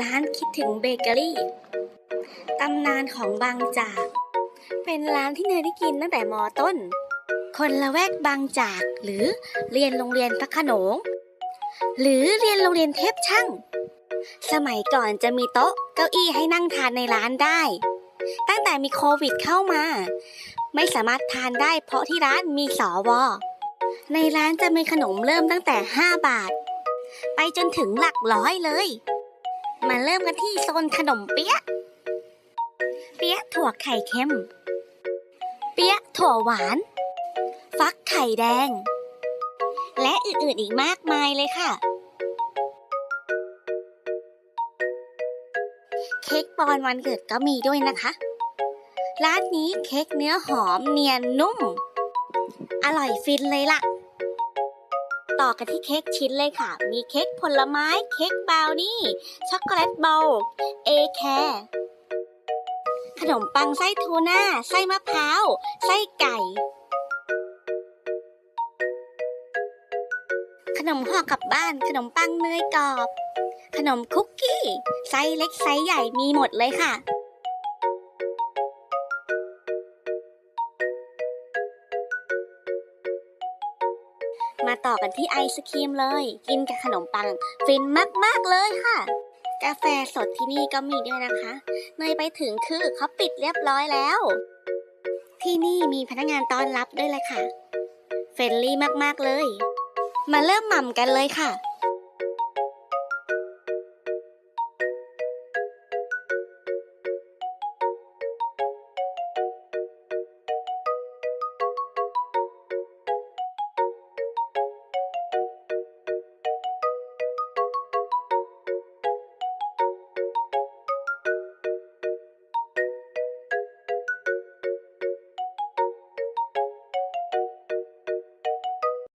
ร้านคิดถึงเบเกอรี่ ตำนานของบางจาก เป็นร้านที่เนยได้กินตั้งแต่มอต้น คนละแวกบางจาก หรือเรียนโรงเรียนพระโขนง หรือเรียนโรงเรียนเทพช่าง สมัยก่อนจะมีโต๊ะเก้าอี้ให้นั่งทานในร้านได้ ตั้งแต่มีโควิดเข้ามา ไม่สามารถทานได้เพราะที่ร้านมีสอวอในร้านจะมีขนมเริ่มตั้งแต่ 5 บาท ไปจนถึงหลักร้อยเลย มาเริ่มกันที่โซนขนมเปี๊ยะ เปี๊ยะถั่วไข่เค็ม เปี๊ยะถั่วหวาน ฟักไข่แดง และอื่นๆอีกมากมายเลยค่ะ เค้กปอนวันเกิดก็มีด้วยนะคะ ร้านนี้เค้กเนื้อหอมเนียนนุ่ม อร่อยฟินเลยล่ะ ต่อกันที่เค้กชิ้นเลยค่ะ มีเค้กผลไม้ เค้กบราวนี่ ช็อกโกแลตบอลเอแคร์ขนมปังไส้ทูน่า ไส้มะพร้าว ไส้ไก่ ขนมห่อกลับบ้าน ขนมปังเนยกรอบ ขนมคุกกี้ ไซส์เล็กไซส์ใหญ่มีหมดเลยค่ะ มาต่อกันที่ไอศครีมเลย กินกับขนมปัง ฟินมาก ๆ เลยค่ะ กาแฟสดที่นี่ก็มีด้วยนะคะ เนยไปถึงคือเขาปิดเรียบร้อยแล้ว ที่นี่มีพนักงานต้อนรับด้วยเลยค่ะ เฟรนลี่มาก ๆ เลย มาเริ่มหม่ำกันเลยค่ะ